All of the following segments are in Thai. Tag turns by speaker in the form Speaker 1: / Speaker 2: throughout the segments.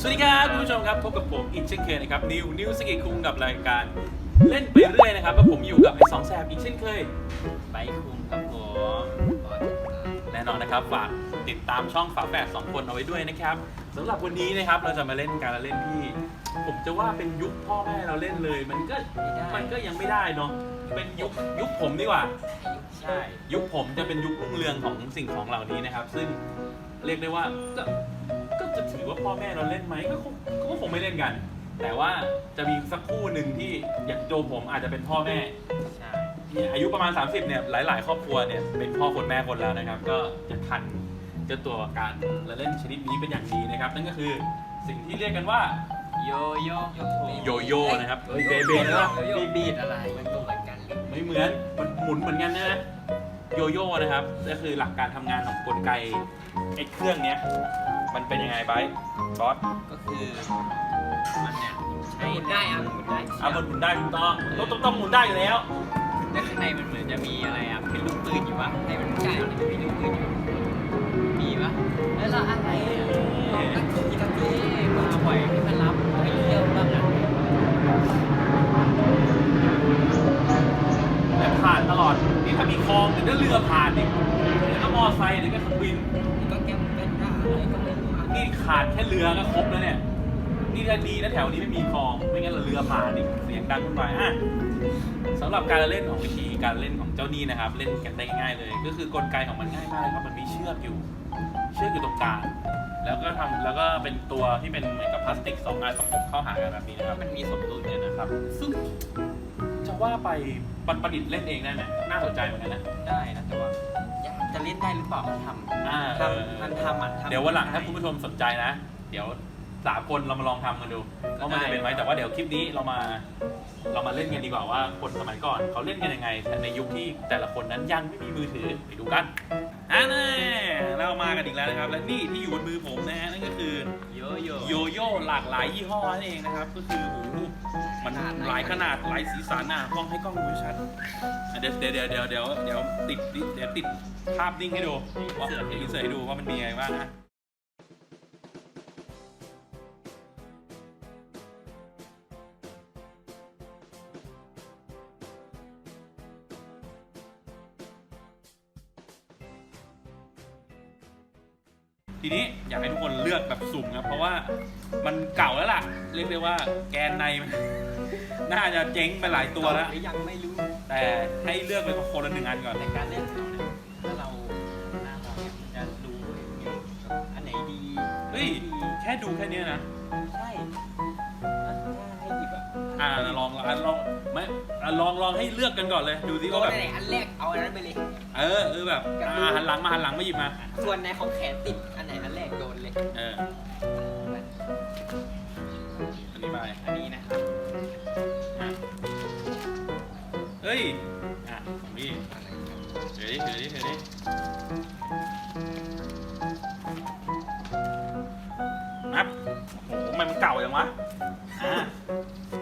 Speaker 1: สวัสดีครับคุณผู้ชมครับพบกับผมอีกเช่นเคยนะครับนิวนิวสกิคุงกับรายการ เล่นไปเรื่อยนะครับแล้วผมอยู่กับไอ้สองแสบอีกเช่นเคย
Speaker 2: ไปคุมครับผม
Speaker 1: แน่นอนนะครับฝากติดตามช่องฝาแฝดสองคนเอาไว้ด้วยนะครับสำหรับวันนี้นะครับเราจะมาเล่นการละเล่นที่ ผมจะว่าเป็นยุคพ่อแม่เราเล่นเลย มันก็มันก็ยังไม่ได้เนาะเป็นยุคยุคผมดีกว่า
Speaker 2: ใช่
Speaker 1: ยุคผมจะเป็นยุครุ่งเรืองของสิ่งของเหล่านี้นะครับ ซึ่งเรียกได้ว่าก็ ก็จะถือว่าพ่อแม่เราเล่นไหมก็คงก็คงไม่เล่นกัน แต่ว่าจะมีสักคู่หนึ่งที่อย่างโจผมอาจจะเป็นพ่อแม่
Speaker 2: ใช่
Speaker 1: เนี่ยอายุประมาณ 30เนี่ยหลาย ๆ ครอบครัวเนี่ยเป็นพ่อคนแม่คนแล้วนะครับ ก็จะทันเจ้าตัวการละเล่นชนิดนี้เป็นอย่างดีนะครับ นั่นก็คือสิ่งที่เรียกกันว่า
Speaker 2: โยโย่โย
Speaker 1: โยโย่นะครับเฮ้ยเบเบนะ
Speaker 2: บีบีดอะไรมันก็เหมือนกันเลย
Speaker 1: ไม่เหมือนมันหมุนเหมือนกันนะโยโย่นะครับก็คือหลักการทำงานของกลไกไอ้เครื่องเนี้ย มันเป็นยังไงไบร์ทบอส
Speaker 2: ก็คือมันเนี่ยใช้ได้อะหมุนได้
Speaker 1: เอามันหมุนได้ถูกต้องต้องต้องต้องหมุนได้อยู่แล้ว
Speaker 2: แล้วข้างในมันเหมือนจะมีอะไรอะเป็นลูกปืนอยู่วะให้มันใช่อะไรมีลูกปืนอยู่มีปะแล้วเราอะไรอะตะกี้ตะกี้มาบ่อยให้มันรับให้เที่ยวบ้างอะ
Speaker 1: แต่ผ่านตลอดนี่ถ้ามีคลองหรือถ้าเรือผ่านนี่เดี๋ยวก็มอไซค์เดี๋ยวก็เครื่องบิน ขาดแค่เรือก็ครบแล้วเนี่ย นี่ถ้าดีนะแถวนี้ไม่มีคลองไม่งั้นเราเรือผ่านนี่เสียงดังขึ้นไปอะสำหรับการเล่นของวิธีการเล่นของเจ้านี่นะครับ เล่นกันได้ง่ายเลย ก็คือกลไกของมันง่ายมากเลยครับมันมีเชือกอยู่ เชือกอยู่ตรงกลางแล้วก็ทำแล้วก็เป็นตัวที่เป็นเหมือนกับพลาสติกสองอันประกบเข้าหากันแบบนี้นะครับ
Speaker 2: มันมีสมดุลเนี่ยนะ
Speaker 1: ครับ ซึ่งจะว่าไปปันประดิษฐ์เล่นเองได้ไหมน่าสนใจเหมือนกันนะ
Speaker 2: ได้นะแต่ว่า จะเล่นได้หรือเปล่ามันทำ
Speaker 1: อ่า
Speaker 2: ทำมันทำอะทำ
Speaker 1: เดี๋ยววันหลังถ้าคุณผู้ชมสนใจนะ เดี๋ยวสามคนเรามาลองทำกันดูว่ามันจะเป็นไหมแต่ว่าเดี๋ยวคลิปนี้เรามา เรามาเล่นกันดีกว่าว่าคนสมัยก่อนเขาเล่นกันยังไงในยุคที่แต่ละคนนั้นยังไม่มีมือถือไปดูกัน อ่าแน่เรามากันอีกแล้วนะครับ และนี่ที่อยู่บนมือผมนะฮะนั่นก็คือ
Speaker 2: โยโย่
Speaker 1: โยโย่หลากหลายยี่ห้อนั่นเองนะครับ ก็คือโอ้โหมันหลายขนาดหลายสีสันอะกล้องให้กล้องดูชัดอะเดี๋ยวเดี๋ยวเดี๋ยวเดี๋ยวเดี๋ยวเดี๋ยวติดเดี๋ยวติดภาพนิ่งให้ดูว่าเดี๋ยวอินเสิร์ตให้ดูว่ามันมีอะไรบ้างนะ ทีนี้อยากให้ทุกคนเลือกแบบสุ่มครับ เพราะว่ามันเก่าแล้วล่ะ เรียกได้ว่าแกนในมัน น่าจะเจ๊งไปหลายตัวแล้ว
Speaker 2: หรือยังไม่รู้
Speaker 1: แต่ให้เลือกเลยก็คนละหนึ่งอันก่อน
Speaker 2: ในการเล่นของเราเนี่ยถ้าเราหน้าเราเนี่ยมันจะรู้ไงอันไหนดี
Speaker 1: เฮ้ยแค่ดูแค่เนี้ยนะ
Speaker 2: ใช่ อะ
Speaker 1: อ่าลองอะลองไม่อะลองลองให้เลือกกันก่อนเลย ดูสิ
Speaker 2: ก็
Speaker 1: ว่าแบบ
Speaker 2: ไหนอันแรกเอาอันนั้นไปเลย
Speaker 1: เออเออแบบอ่าหันหลังมาหันหลังมาหยิบมา
Speaker 2: ส่วนในของแขนติดอันไหนอันแรกโดนเลย
Speaker 1: เอออันนี้ไป
Speaker 2: อันนี้นะครับ
Speaker 1: อะเฮ้ยอะของพี่เฮ้ยเฮ้ยเฮ้ยนั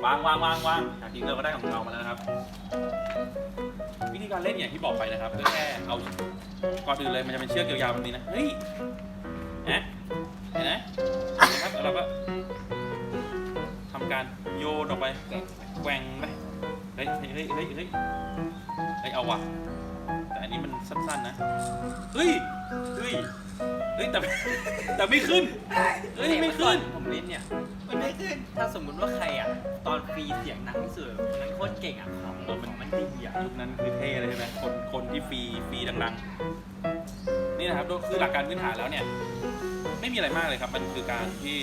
Speaker 1: วางวางวางวางจากที่เราก็ได้ของเรามาแล้วนะครับ วิธีการเล่นอย่างที่บอกไปนะครับก็แค่เอาก่อนอื่นเลยมันจะเป็นเชือกยาวๆแบบนี้นะเฮ้ยนะเห็นไหมนะครับแล้วเราก็ทำการโยนออกไป
Speaker 2: แกะ
Speaker 1: แกว่งไปเฮ้ยเฮ้ยเฮ้ยเฮ้ยเฮ้ยเฮ้ยเอาว่ะ เฮ้ยแต่ แต่ไม่ขึ้นเฮ้ยไม่ขึ้น
Speaker 2: ผมเล่นเนี่ย มันไม่ขึ้น ถ้าสมมุติว่าใครอะ ตอนฟรีเสียงหนังที่สุดคนนั้นโคตรเก่งอะ ของ
Speaker 1: เออมัน
Speaker 2: มันดีอะ
Speaker 1: ยุคนั้นคือเท่เลยใช่ไหมคนคนที่ฟรีฟรีดังๆ นี่นะครับคือหลักการพื้นฐานแล้วเนี่ย ไม่มีอะไรมากเลยครับ มันคือการที่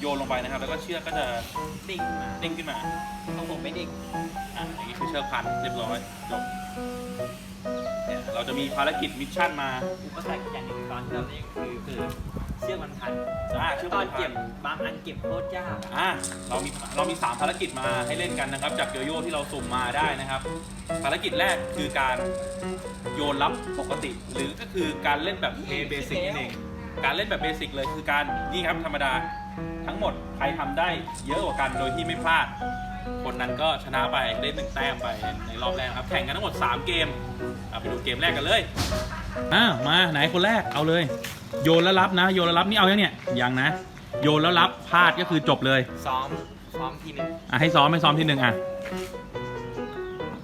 Speaker 1: โยนลงไปนะครับ แล้วก็เชือกก็จะ
Speaker 2: ดิ่งมา
Speaker 1: เด้งขึ้นมา
Speaker 2: ของผมไม่ดิ่ง
Speaker 1: อะอย่างนี้คือเชือกพันเรียบร้อยจบ เนี่ยเราจะมีภารกิจมิชชั่นมา
Speaker 2: อุปสรรคอย่างหนึ่งตอนที่เราเล่นคือคือเชือกมันพัน
Speaker 1: อ่าเชือก
Speaker 2: ต
Speaker 1: พั
Speaker 2: อนน
Speaker 1: พั
Speaker 2: เก็
Speaker 1: น
Speaker 2: บบางอันเก็บโคตรยากอะ
Speaker 1: อะเรามีเรามีสามภารกิจมาให้เล่นกันนะครับ จากโยโย่ที่เราสุ่มมาได้นะครับ ภารกิจแรกคือการโยนรับปกติ หรือก็คือการเล่นแบบ play basic นั่นเองการเล่นแบบเบสิกเลยคือการนี่ครับธรรมดาทั้งหมดใครทำได้เยอะกว่ากันโดยที่ไม่พลาด คนนั้นก็ชนะไปได้หนึ่งแต้มไปในรอบแรกนะครับ แข่งกันทั้งหมด 3 เกมเอาไปดูเกมแรกกันเลยอ่ามาไหนคนแรกเอาเลย โยนแล้วรับนะ โยนแล้วรับนี่เอายังเนี่ยยังนะ โยนแล้วรับพลาดก็คือจบเลย
Speaker 2: ซ้อมซ้อมทีนึง
Speaker 1: อะให้ซ้อมให้ซ้อมทีหนึ่งอะ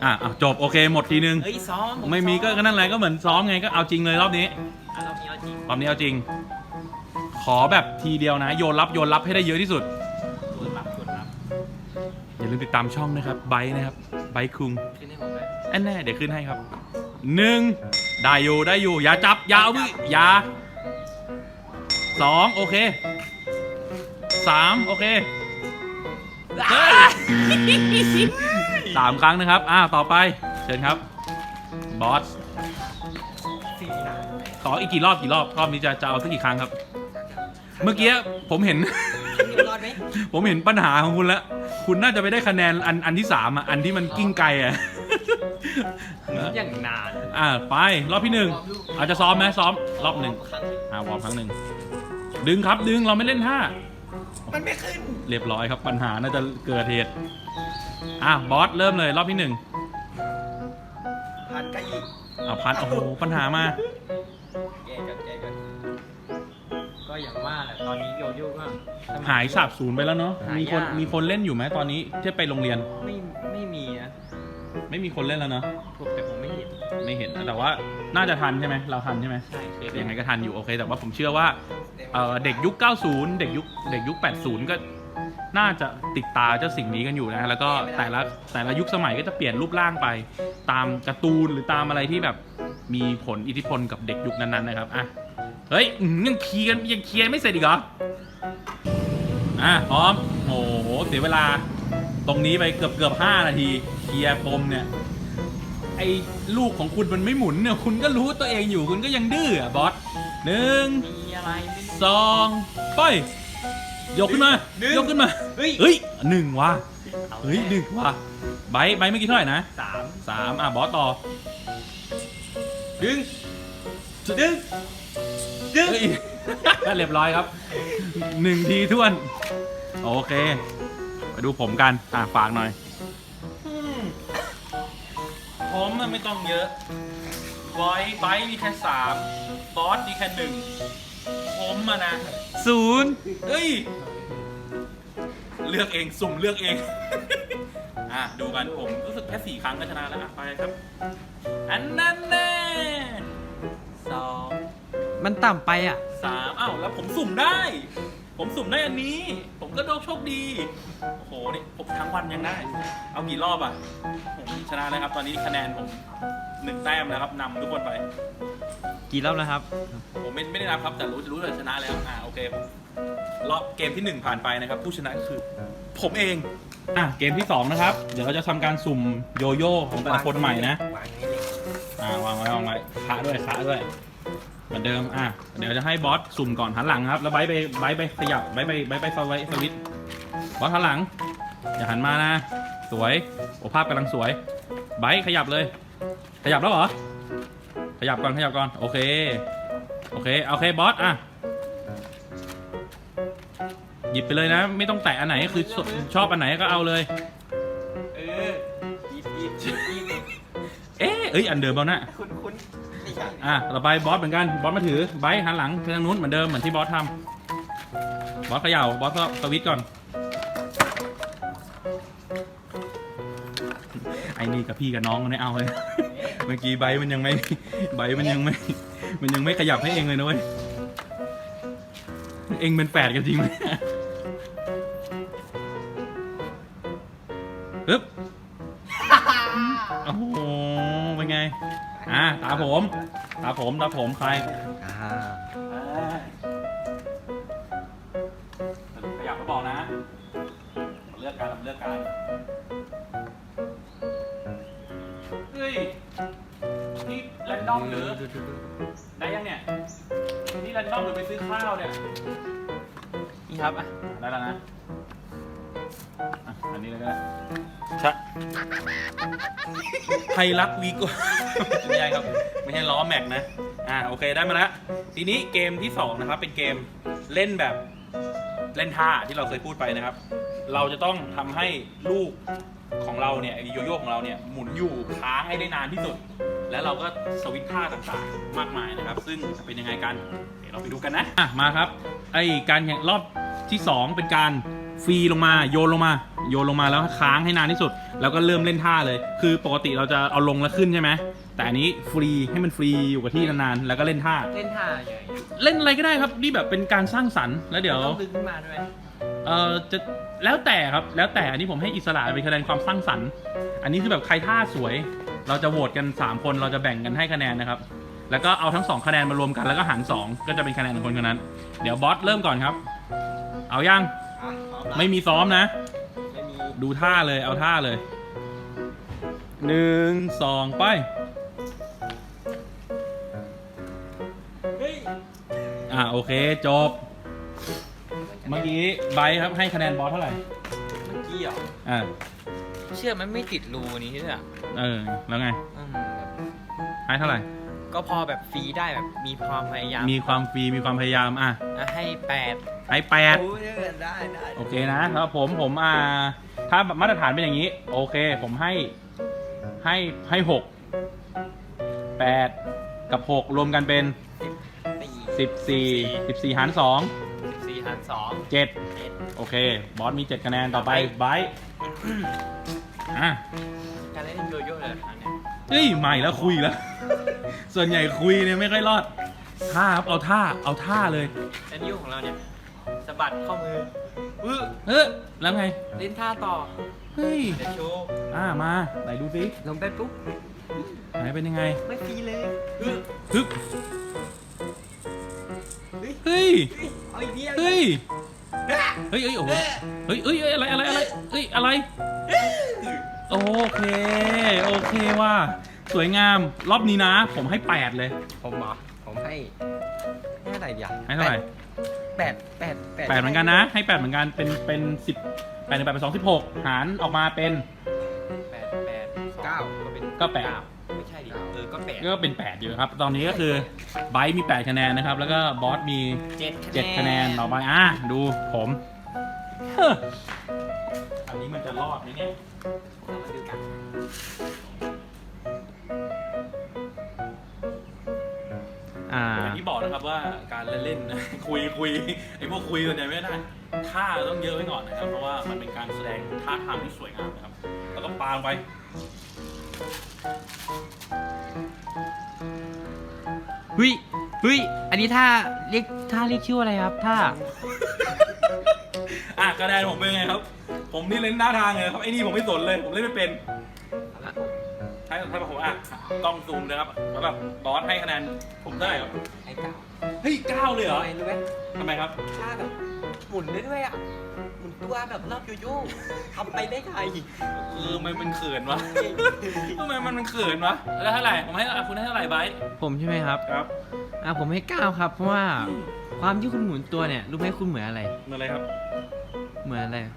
Speaker 1: อะอะจบโอเคหมดทีนึง
Speaker 2: เฮ้ยซ้อมผ
Speaker 1: ไม่มีก็
Speaker 2: ซ้อ
Speaker 1: ก็นั่นแหละก็เหมือนซ้อมไงก็เอาจริงเลยรอบนี้
Speaker 2: อะรอบนี้เอาจริง
Speaker 1: รอบนี้เอาจริง ขอแบบทีเดียวนะ โยนรับโยนรับให้ได้เยอะที่สุดาลืมติดตามช่องนะครับไบนะครับไบคุง
Speaker 2: ขึ้นให้ผมเลย
Speaker 1: แอนแน่เดี๋ยวขึ้นให้ครับหนึ่งได้อยู่ได้อยู่อย่าจับอย่าเอามืออย่าสองโอเคสามโอเคเฮ้ยสามครั้งนะครับ อ่าต่อไปเชิญครับบอส
Speaker 2: สี่สาม
Speaker 1: ขออีกกี่รอบกี่รอบรอบนี้จะจะเอาสักกี่ครั้งครับ เมื่อกี้ผมเห็น
Speaker 2: นี่รอดไหม
Speaker 1: ผมเห็นปัญหาของคุณแล้ว คุณน่าจะไปได้คะแนนอันอันที่สามอะ อันที่มันกิ้งไกลอะ
Speaker 2: อย่างนาน
Speaker 1: อ่าไป รอบที่หนึ่งอาจจะซ้อมไหมซ้อม รอบหนึ่ง
Speaker 2: ครั้งหนึ่ง
Speaker 1: อ่าวอร์มครั้งหนึ่งดึงครับดึงเราไม่เล่นท่า
Speaker 2: มันไม่ขึ้น
Speaker 1: เรียบร้อยครับปัญหาน่าจะเกิดเหตุอะบอสเริ่มเลยรอบที่หนึ่ง
Speaker 2: พันก็อีก
Speaker 1: อ่าพันโอ้โหปัญหามา
Speaker 2: อย่างว่าแหละตอนนี้โยโย่ก็สมัคร
Speaker 1: หายสาบสูญไปแล้วเนาะ
Speaker 2: หายาก
Speaker 1: มีคนมีคนเล่นอยู่ไหมตอนนี้ที่ไปโรงเรียน
Speaker 2: ไม่ไม่มีนะ
Speaker 1: ไม่มีคนเล่นแล้วเนาะ
Speaker 2: ผมแต่ผมไม่เห็น
Speaker 1: ไม่เห็นนะแต่ว่าน่าจะทันใช่ไหมเราทันใช่ไหม
Speaker 2: ใช่เคย
Speaker 1: ยังไงก็ทันอยู่โอเคแต่ว่าผมเชื่อว่าเอ่อเด็กยุค 90 เด็กยุคเด็กยุค 80 ก็น่าจะติดตาเจ้าสิ่งนี้กันอยู่นะ แล้วก็แต่ละแต่ละยุคสมัยก็จะเปลี่ยนรูปร่างไป ตามการ์ตูนหรือตามอะไรที่แบบมีผลอิทธิพลกับเด็กยุคนั้นๆนะครับอะ เฮ้ยอื้อหือยังเคลียร์ยังเคลียร์ไม่เสร็จอีกเหรอ อะพร้อมโอ้โหเสียเวลา ตรงนี้ไปเกือบเกือบห้านาที เคลียร์ปมเนี่ย ไอ้ลูกของคุณมันไม่หมุนเนี่ย คุณก็รู้ตัวเองอยู่คุณก็ยังดื้ออะบอสหนึ่ง
Speaker 2: มีอะไรไม่
Speaker 1: สองไปยกขึ้นมา
Speaker 2: หนึ่ง
Speaker 1: ยกขึ้นมา
Speaker 2: เฮ้ย
Speaker 1: เฮ้ย หนึ่งว่ะ
Speaker 2: อา
Speaker 1: เฮ้ยหนึ่งว่ะไบร์ทไบร์ทเมื่อกี้เท่าไหร่นะ
Speaker 2: สาม
Speaker 1: สามอะบอสต่อ
Speaker 2: ดึงดึง ดึง
Speaker 1: เฮ้ยเรียบร้อยครับหนึ่งทีท่วน โอเค ไปดูผมกัน อะฝากหน่อย ผมมันไม่ต้องเยอะไบร์ทไบร์ทมีแค่สามบอสมีแค่หนึ่งผมอะนะศูนย์เฮ้ย เลือกเองสุ่มเลือกเอง อะ ดูกันผมรู้สึกแค่สี่ครั้งก็ชนะแล้วอะไปครับ อันนั้นแน่สอง
Speaker 2: มันต่ำไปอะ
Speaker 1: สามอ้าวแล้วผมสุ่มได้ ผมสุ่มได้อันนี้ ผมก็โดนโชคดี โอ้โหนี่ผมทั้งวันยังได้ เอากี่รอบอะผมชนะแล้วครับ ตอนนี้คะแนนผมหนึ่งแต้มแล้วครับนำทุกคนไป
Speaker 2: กี่รอบแล้วครับ
Speaker 1: ผมไม่ไม่ได้นับครับ แต่รู้รู้เลยชนะแล้ว อ่าโอเครอบเกมที่หนึ่งผ่านไปนะครับ ผู้ชนะก็คือ ผมเอง อะเกมที่สองนะครับ เดี๋ยวเราจะทำการสุ่มโยโย่ของแต่ละคนใหม่นะ
Speaker 2: วางนี้เลย
Speaker 1: อ่าวางไว้วางไว้ขาด้วยขาด้วย เหมือนเดิม อะ เดี๋ยวจะให้บอสสุ่มก่อนหันหลังครับ แล้วไบร์ทไปไบร์ทไปขยับไบร์ทไปไบร์ทไปสวิตช์สวิตช์บอสหันหลัง อย่าหันมานะ สวย โอภาพกำลังสวย ไบร์ทขยับเลย ขยับแล้วเหรอ ขยับก่อน ขยับก่อน โอเค โอเค โอเค บอส อะ หยิบไปเลยนะ ไม่ต้องแตะอันไหน คือชชอบอันไหนก็เอาเลย
Speaker 2: เออหยิบหยิบหยิบหยิบ
Speaker 1: เอ๊ะเอ้ย อันเดิมแล้วนะ
Speaker 2: คุณ
Speaker 1: อะต่อไปบอสเหมือนกัน บอสมาถือไบร์ทหันหลังไปทางนู้นเหมือนเดิมเหมือนที่บอสทำบอสเขย่าบอสก็สวิตช์ก่อน ไอ้นี่กับพี่กับน้องมันไม่เอาเลย เมื่อกี้ไบร์ทมันยังไม่ไบร์ทมันยังไม่ มันยังไม่ขยับให้เองเลยนะเว้ย เองเป็นแฝดกันจริงไหมอึ๊บ โอ้โห เป็นไง อะตาผม ตาผมตาผมใคร
Speaker 2: อ่า
Speaker 1: ขยับก็บอกนะเลือกการเลือกการเฮ้ยนี่แรนดอมหรือ
Speaker 2: ดูดูดู
Speaker 1: ได้ยังเนี่ยนี่แรนดอมหรือไปซื้อข้าวเนี่ย
Speaker 2: นี่ครับอะ
Speaker 1: ได้แล้วนะอะอันนี้เลยก็ได้ ชะไทยรักวีโกไม่ใช่ครับ ไม่ใช่ล้อแม็กนะ อ่าโอเคได้มาแล้วทีนี้เกมที่สองนะครับ เป็นเกมเล่นแบบเล่นท่าที่เราเคยพูดไปนะครับ เราจะต้องทำให้ลูกของเราเนี่ยไอ้โยโย่ของเราเนี่ยหมุนอยู่ค้างให้ได้นานที่สุด แล้วเราก็สวิตช์ท่าต่างๆ มากมายนะครับ ซึ่งจะเป็นยังไงกัน เดี๋ยวเราไปดูกันนะอะมาครับ ไอการแข่งรอบที่สองเป็นการฟรีลงมาโยนลงมา โยนลงมาแล้วค้างให้นานที่สุด แล้วก็เริ่มเล่นท่าเลย คือปกติเราจะเอาลงแล้วขึ้นใช่ไหมแต่อันนี้ฟรีให้มันฟรีอยู่กับที่นานๆแล้วก็เล่นท่า
Speaker 2: เล่นท่าใหญ่
Speaker 1: เล่นอะไรก็ได้ครับนี่แบบเป็นการสร้างสรรค์แล้วเดี๋ยว
Speaker 2: ต้องดึงขึ้นมาด้วย
Speaker 1: เออจะแล้วแต่ครับแล้วแต่อันนี้ผมให้อิสระเป็นคะแนนความสร้างสรรค์ อันนี้คือแบบใครท่าสวย เราจะโหวตกัน 3 คนเราจะแบ่งกันให้คะแนนนะครับ แล้วก็เอาทั้ง 2 คะแนนมารวมกันแล้วก็หาร 2 ก็จะเป็นคะแนนของคนคนนั้น เดี๋ยวบอสเริ่มก่อนครับ เอายัง
Speaker 2: อะพร้อม
Speaker 1: ไม่มีซ้อมนะ
Speaker 2: ไม่มี
Speaker 1: ดูท่าเลยเอาท่าเลยหนึ่งสองไป
Speaker 2: เฮ้ย
Speaker 1: อ่าโอเค จบ เมื่อกี้ไบร์ทครับให้คะแนนบอสเท่าไหร่
Speaker 2: เมื่อกี้เหรอ
Speaker 1: อ่า
Speaker 2: เชื่อมันไม่ติดรูนี้ด้วยอะ
Speaker 1: เออ แล้วไง
Speaker 2: อืม
Speaker 1: ให้เท่าไหร่
Speaker 2: ก็พอแบบฟรีได้แบบมีความพยายาม
Speaker 1: มีความฟรีมีความพยายามอะ
Speaker 2: อะให้แปด
Speaker 1: ให้แปด
Speaker 2: โอ้ยได้ได้
Speaker 1: โอเคนะครับผมผมอ่า ถ้ามาตรฐานเป็นอย่างนี้ โอเค ผมให้ให้ให้หกแปดกับหกรวมกันเป็น
Speaker 2: สี่
Speaker 1: สิบสี่สิบสี่หารสอง
Speaker 2: สี่หารสอง
Speaker 1: เจ็ด
Speaker 2: เจ็ด
Speaker 1: โอเค บอสมีเจ็ดคะแนนต่อไปไบร์ทอะ
Speaker 2: การเล่นโยโย่เลยเหรอคะเนี่ย
Speaker 1: เฮ้ยใหม่แล้วคุยแล้ว ส่วนใหญ่คุยเนี่ยไม่ค่อยรอดท่าครับเอาท่าเอาท่าเลย
Speaker 2: แล้วนิ้วของเราเนี่ย สะบัดข้อมืออื้อ
Speaker 1: เฮ้ยแล้วไง
Speaker 2: เล่นท่าต่อ
Speaker 1: เฮ้ย
Speaker 2: เดี๋ยวโชว์
Speaker 1: อ่ามาไหนดูสิ
Speaker 2: ลงไปปุ๊บ
Speaker 1: ไหนเป็นยังไง
Speaker 2: ไม่ฟรีเลยอื้อ
Speaker 1: ฮึบ
Speaker 2: เฮ้ย
Speaker 1: เฮ้ย
Speaker 2: เอาอีกทีเอา
Speaker 1: เฮ้ย
Speaker 2: อีก
Speaker 1: เฮ้ยเฮ้ยโอ้โหเฮ้ยเฮ้ยเฮ้ยอะไรอะไรอะไรเฮ้ยอะไร โอเค โอเคว่า สวยงาม รอบนี้นะ ผมให้ 8 เลย
Speaker 2: ผมเหรอผมให้ให้เท่าไหร่ดีอะ
Speaker 1: ให้เท่าไหร่
Speaker 2: แปดแปดแปด
Speaker 1: 8เหมือนกันนะ ให้8เหมือนกันเป็นเป็น10 8หนึ่งแปดเป็นสองสิบหกหารออกมาเป็น
Speaker 2: แปดแปดเก้าก็เป็น
Speaker 1: ก็แปด
Speaker 2: เาไม่ใช่ดิเออก็แปด
Speaker 1: ก็เป็น8อยู่ครับ ตอนนี้ก็คือไบร์ทมี8คะแนนนะครับ แล้วก็บอสมี
Speaker 2: เจ็ด
Speaker 1: 7คะแนนต่อไปอะดูผมเฮ้ออันนี้มันจะรอดไหมเนี่ย
Speaker 2: เรามาดูกัน
Speaker 1: อ่าอย่างที่บอกนะครับว่าการเล่นๆนะคุยคุยไอ้พวกคุยส่วนใหญ่ไม่ได้ท่าต้องเยอะไว้ก่อนนะครับ เพราะว่ามันเป็นการแสดงท่าทางที่สวยงามนะครับ แล้วก็ปาลงไป
Speaker 2: เฮ้ยเฮ้ยอันนี้ท่าเรียกท่าเรียกชื่ออะไรครับท่า
Speaker 1: อะคะแนนผมเป็นไงครับ ผมนี่เล่นหน้าทางเลยครับไอ้นี่ผมไม่สนเลย ผมเล่นไม่เป็นถ้าถ้าผม อะกล้องซูมนะครับแล้วแบบบอสให้คะแนนผมได้ครับ
Speaker 2: ไอ้เก้า
Speaker 1: เฮ้ยเก้าเลยเหรอ
Speaker 2: รู้ไหม
Speaker 1: ทำไมครับ
Speaker 2: ท่าแบบหมุนได้ด้วยอะหมุนตัวแบบรอบโยโย่ทำไปได้ไง
Speaker 1: เออมันมันเขินวะทำไมมันมันเขินวะแล้วเท่าไหร่ผมให้อะคุณให้เท่าไหร่ไบร์ท
Speaker 2: ผมใช่ไหมครับ
Speaker 1: ครับ
Speaker 2: อะผมให้เก้าครับเพราะว่าความที่คุณหมุนตัวเนี่ยรู้ไหมคุณเหมือนอะไร
Speaker 1: เหมือนอะไรครับ
Speaker 2: เหมือนอะไร
Speaker 1: อะ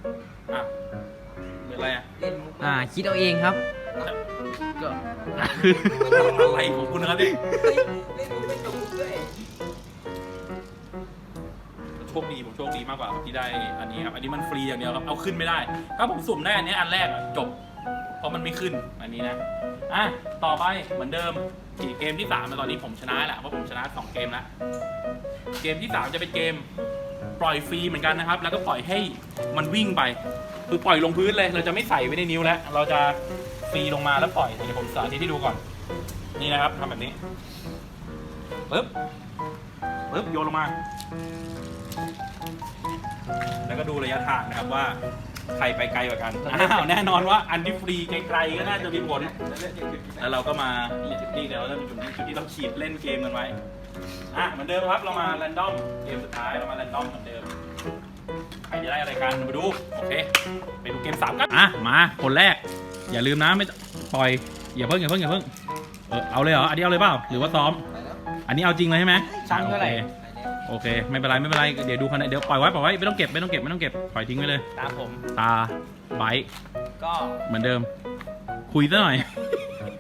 Speaker 1: เหมือนอะไรอะ
Speaker 2: อ่าคิดเอาเองครับก็
Speaker 1: อะไรของคุณนะครับเนี่ย
Speaker 2: เล่นไม่ตรงด้วย
Speaker 1: โชคดีผมโชคดีมากกว่าที่ได้อันนี้ครับ อันนี้มันฟรีอย่างเดียวครับ เอาขึ้นไม่ได้ ถ้าผมสุ่มได้อันนี้อันแรกอะจบ เพราะมันไม่ขึ้น อันนี้นะ อะ ต่อไปเหมือนเดิมอีกเกมที่สามตอนนี้ผมชนะแหละ เพราะผมชนะสองเกมแล้ว เกมที่สามจะเป็นเกมปล่อยฟรีเหมือนกันนะครับ แล้วก็ปล่อยให้มันวิ่งไป คือปล่อยลงพื้นเลย เราจะไม่ใส่ไว้ในนิ้วแล้ว เราจะ ฟรีลงมาแล้วปล่อยเดี๋ยวผมสาธิตให้ดูก่อน นี่นะครับทำแบบนี้ปึ๊บปึ๊บโยนลงมา แล้วก็ดูระยะทางนะครับว่าใครไปไกลกว่ากัน อ้าวแน่นอนว่าอันที่ฟรีไกลๆก็น่าจะมีผล แล้วเราก็มาจุดที่เดี๋ยวเราจะมีจุดที่จุดที่เราขีดเล่นเกมกันไว้อะเหมือนเดิมครับเรามาแรนดอมเกมสุดท้ายเรามาแรนดอมเหมือนเดิมใครจะได้อะไรกันมาดูโอเคไปดูเกมสามกันอะมาคนแรก อย่าลืมนะไม่ปล่อยอย่าเพิ่งอย่าเพิ่งอย่าเพิ่งเออเอาเลยเหรออันนี้เอาเลยเปล่าหรือว่าซ้อม อันนี้เอาจริงเลยใช่ไหม
Speaker 2: ช่างเท่าไหร่
Speaker 1: โอคโอเค ไม่เป็นไรไม่เป็นไรเดี๋ยวดูคะแนนเดี๋ยวปล่อยไว้ปล่อยไว้ไม่ต้องเก็บไม่ต้องเก็บไม่ต้องเก็บปล่อยทิ้งไว้เลย
Speaker 2: ตามผม
Speaker 1: ตาไบร์ท
Speaker 2: ก็
Speaker 1: เหมือนเดิม คุยซะหน่อย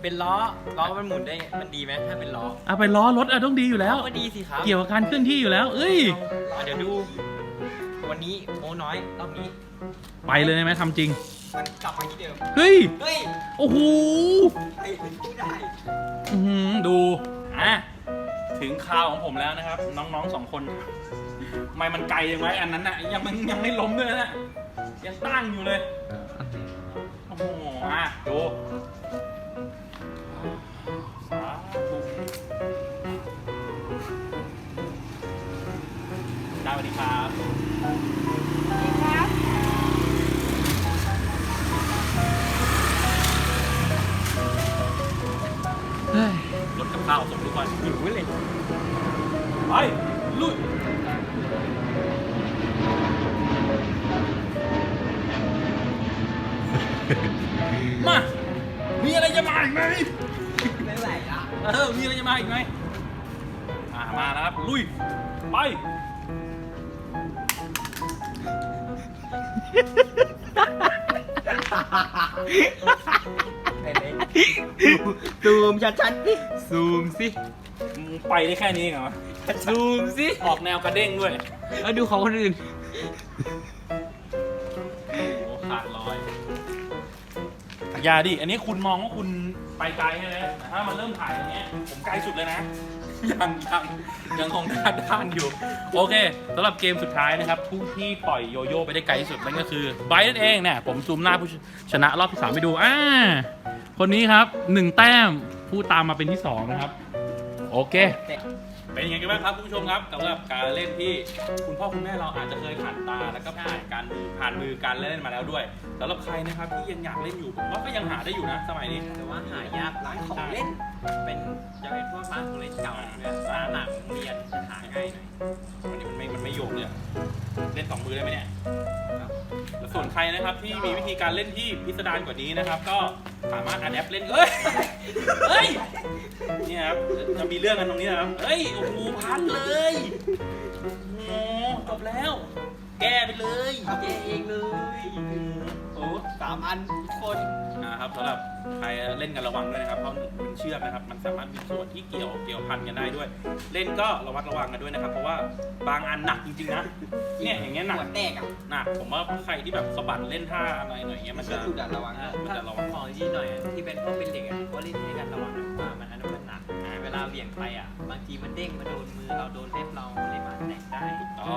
Speaker 2: เป็นล้อล้อมันหมุนได้มันดีไหมถ้าเป็นล้อ
Speaker 1: เอาไปล้อรถอะต้องดีอยู่แล้ว
Speaker 2: ก็ดีสิครับ
Speaker 1: เกี่ยวกับการเคลื่อนที่อยู่แล้ว เอ้ย
Speaker 2: อะเดี๋ยวดู วันนี้โมน้อยรอบนี้
Speaker 1: ไปเลยได้ไหมทำจริง
Speaker 2: มันกลับมาที่เดิม
Speaker 1: เฮ้ย
Speaker 2: เฮ้ย
Speaker 1: โอ้โห
Speaker 2: ไอ้มันพูดได้
Speaker 1: อื้อหือดู อะ ถึงคราวของผมแล้วนะครับ น้องๆสองคนไมมันไกลยังไงอันนั้นน่ะ ยังมันยังไม่ล้มด้วยนะ ยังตั้งอยู่เลย โอ้โห อะ ดูสาธุสวัสดีครับ มีอะไรจะมาอีกไหม
Speaker 2: อ่า
Speaker 1: มาแล้วครับ ลุย ไป
Speaker 2: ซูมชัดๆดิซูมสิ
Speaker 1: มึงไปได้แค่นี้เองเหรอ
Speaker 2: ซูมสิ
Speaker 1: ออกแนวกระเด้งด้วย
Speaker 2: แล้วดูของคนอื่น
Speaker 1: โอ้โหขาดลอย อย่าดิ อันนี้คุณมองว่าคุณ ไปไกลใช่ไหมแต่ถ้ามันเริ่มถ่ายอย่างเงี้ยผมไกลสุดเลยนะ ยังยังยังคงด้านด้านอยู่ โอเคสำหรับเกมสุดท้ายนะครับ ผู้ที่ปล่อยโยโย่ไปได้ไกลที่สุดนั่นก็คือไบรท์นั่นเองเนี่ยผมซูมหน้าผู้ชนะรอบที่สามไปดูอ่าคนนี้ครับหนึ่งแต้มผู้ตามมาเป็นที่สองนะครับ โอเค เป็นยังไงกันบ้างครับคุณผู้ชมครับสำหรับการเล่นที่คุณพ่อคุณแม่เราอาจจะเคยผ่านตาแล้วก็ผ่านการมือผ่านมือการเล่นมาแล้วด้วยสำหรับใครนะครับที่ยังอยากเล่นอยู่ผมว่าก็ยังหาได้อยู่นะสมัยนี้
Speaker 2: แต่ว่าหายากร้านของเล่น เป็นจะเป็นพวกร้านของเล่นเก่าเนี่ยร้านหนังโรงเรียนจะหาง่ายหน่อย
Speaker 1: วันนี้มันไม่มันไม่โยกเลยอะเล่นสองมือได้ไหมเนี่ยแล้วส่วนใครนะครับที่มีวิธีการเล่นที่พิสดารกว่านี้นะครับ ก็สามารถอัดแอปเล่นเอ้ยเฮ้ยเนี่ยครับจะมีเรื่องกันตรงนี้นะครับเฮ้ยโอ้โหพันเลยโอ้โหจบแล้ว แก้ไปเลย
Speaker 2: เจ๊เองเลย
Speaker 1: โอ้
Speaker 2: สามอันทุกคน
Speaker 1: นะครับสำหรับใครเล่นกันระวังด้วยนะครับเพราะมันเชือกนะครับ มันสามารถมีส่วนที่เกี่ยวเกี่ยวพันกันได้ด้วย เล่นก็ระวัดระวังกันด้วยนะครับ เพราะว่าบางอันหนักจริงๆนะเนี่ยอย่างเงี้ยหนัก
Speaker 2: หัวแตกอะ
Speaker 1: หนักผมว่าใครที่แบบสะบัดเล่นท่าอะไรหน่อยอย่างเงี้ยมัน
Speaker 2: เชื่
Speaker 1: จะ
Speaker 2: อถูกดัดระวัง
Speaker 1: อ่า
Speaker 2: นะ
Speaker 1: มัน
Speaker 2: ถ้า
Speaker 1: จะระวัง
Speaker 2: ของดีหน่อยอะที่เป็นพวกเป็นเหล็กอะก็เล่นให้กันระวังนะว่ามันอันนั้นมันหนักอ่า เราเบี่ยงไปอะ บางทีมันเด้งมาโดนมือเราโดนเล็บเราเล็บมันแตกได้
Speaker 1: ก็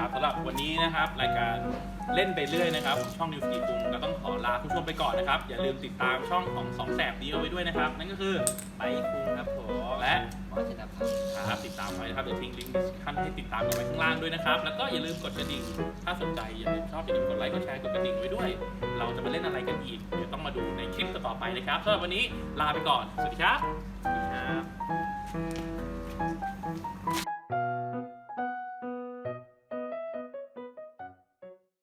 Speaker 1: นะครับสำหรับวันนี้นะครับรายการเล่นไปเรื่อยนะครับของช่องนิวสกีคุงก็ต้องขอลาผู้ชมไปก่อนนะครับ อย่าลืมติดตามช่องของสองแสบดีเอาไว้ด้วยนะครับ นั่นก็คือ
Speaker 2: ไปคุงครับผม
Speaker 1: และ
Speaker 2: หมอชนะพัฒน์
Speaker 1: ครับติดตามไว้นะครับเดี๋ยวทิ้งลิงก์ขั้นให้ติดตามกันไว้ข้างล่างด้วยนะครับ แล้วก็อย่าลืมกดกระดิ่ง ถ้าสนใจอย่าลืมชอบอย่าลืมกดไลค์กดแชร์กดกระดิ่งไว้ด้วย เราจะมาเล่นอะไรกันอีกเดี๋ยวต้องมาดูในคลิปต่อๆไปนะครับสำหรับวันนี้ลาไปก่อนสวัสดีครับ
Speaker 2: ครับ